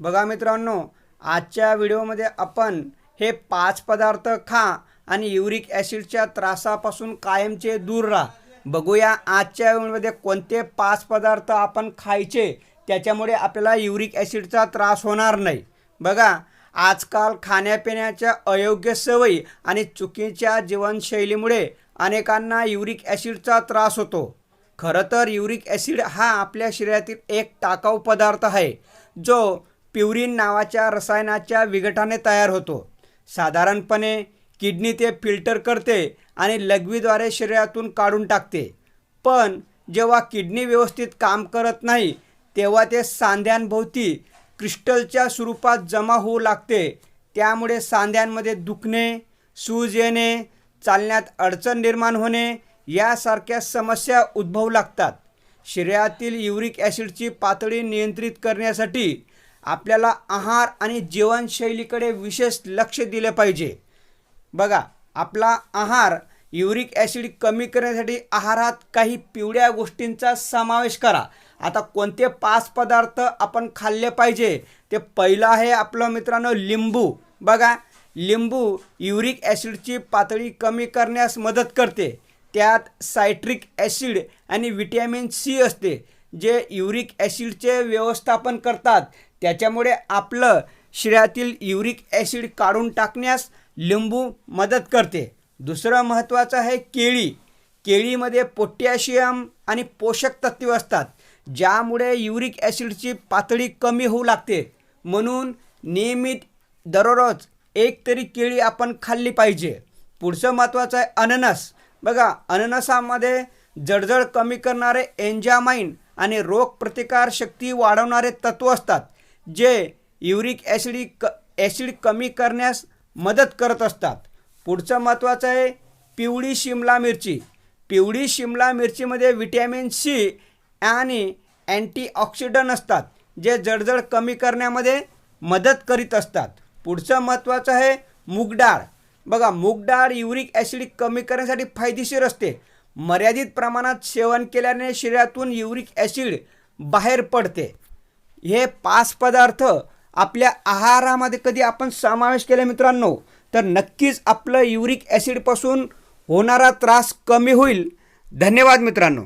बघा मित्रांनो आजच्या व्हिडिओमध्ये आपण हे पाच पदार्थ खा आणि युरिक ॲसिडच्या त्रासापासून कायमचे दूर राहा. बघूया आजच्या व्हिडिओमध्ये कोणते पाच पदार्थ आपण खायचे त्याच्यामुळे आपल्याला युरिक ॲसिडचा त्रास होणार नाही. बघा आजकाल खाण्यापिण्याच्या अयोग्य सवयी आणि चुकीच्या जीवनशैलीमुळे अनेकांना युरिक ॲसिडचा त्रास होतो. खरं तर युरिक ॲसिड हा आपल्या शरीरातील एक टाकाऊ पदार्थ आहे जो प्युरिन नावाच्या रसायनाच्या विघटाने तयार होतो. साधारणपणे किडनी ते फिल्टर करते आणि लघवीद्वारे शरीरातून काढून टाकते. पण जेव्हा किडनी व्यवस्थित काम करत नाही तेव्हा ते सांध्यांभोवती क्रिस्टलच्या स्वरूपात जमा होऊ लागते. त्यामुळे सांध्यांमध्ये दुखणे सूज येणे चालण्यात अडचण निर्माण होणे यासारख्या समस्या उद्भवू लागतात. शरीरातील युरिक ॲसिडची पातळी नियंत्रित करण्यासाठी आपल्याला आहार आणि जीवनशैलीकडे विशेष लक्ष दिले पाहिजे. बघा आपला आहार युरिक ॲसिड कमी करण्यासाठी आहारात काही पिवळ्या गोष्टींचा समावेश करा. आता कोणते पाच पदार्थ आपण खाल्ले पाहिजे? ते पहिलं आहे आपलं मित्रांनो लिंबू. बघा लिंबू युरिक ॲसिडची पातळी कमी करण्यास मदत करते. त्यात सायट्रिक ॲसिड आणि व्हिटॅमिन सी असते. जे युरिक ॲसिडचे व्यवस्थापन करतात त्याच्यामुळे आपलं शरीरातील युरिक ॲसिड काढून टाकण्यास लिंबू मदत करते. दुसरं महत्त्वाचं आहे केळी. केळीमध्ये पोटॅशियम आणि पोषक तत्वे असतात ज्यामुळे युरिक ॲसिडची पातळी कमी होऊ लागते. म्हणून नियमित दररोज एक तरी केळी आपण खाल्ली पाहिजे. पुढचं महत्त्वाचं आहे अननस. बघा अननसामध्ये जळजळ कमी करणारे एन्जामाइन आणि रोगप्रतिकार शक्ती वाढवणारे तत्व असतात जे युरिक ॲसिडी क ॲसिड कमी करण्यास मदत करत असतात. पुढचं महत्त्वाचं आहे पिवळी शिमला मिरची. पिवळी शिमला मिरचीमध्ये विटॅमिन सी आणि अँटीऑक्सिडंट असतात जे जडजड कमी करण्यामध्ये मदत करीत असतात. पुढचं महत्त्वाचं आहे मूगडाळ बघा मूग डाळ युरिक ॲसिड कमी करण्यासाठी फायदेशीर असते. मर्यादित प्रमाणात सेवन केल्याने शरीरातून युरिक ॲसिड बाहेर पडते. हे पाच पदार्थ आपल्या आहारामध्ये कधी आपण समावेश केला मित्रांनो तर नक्कीच आपलं युरिक ॲसिडपासून होणारा त्रास कमी होईल. धन्यवाद मित्रांनो.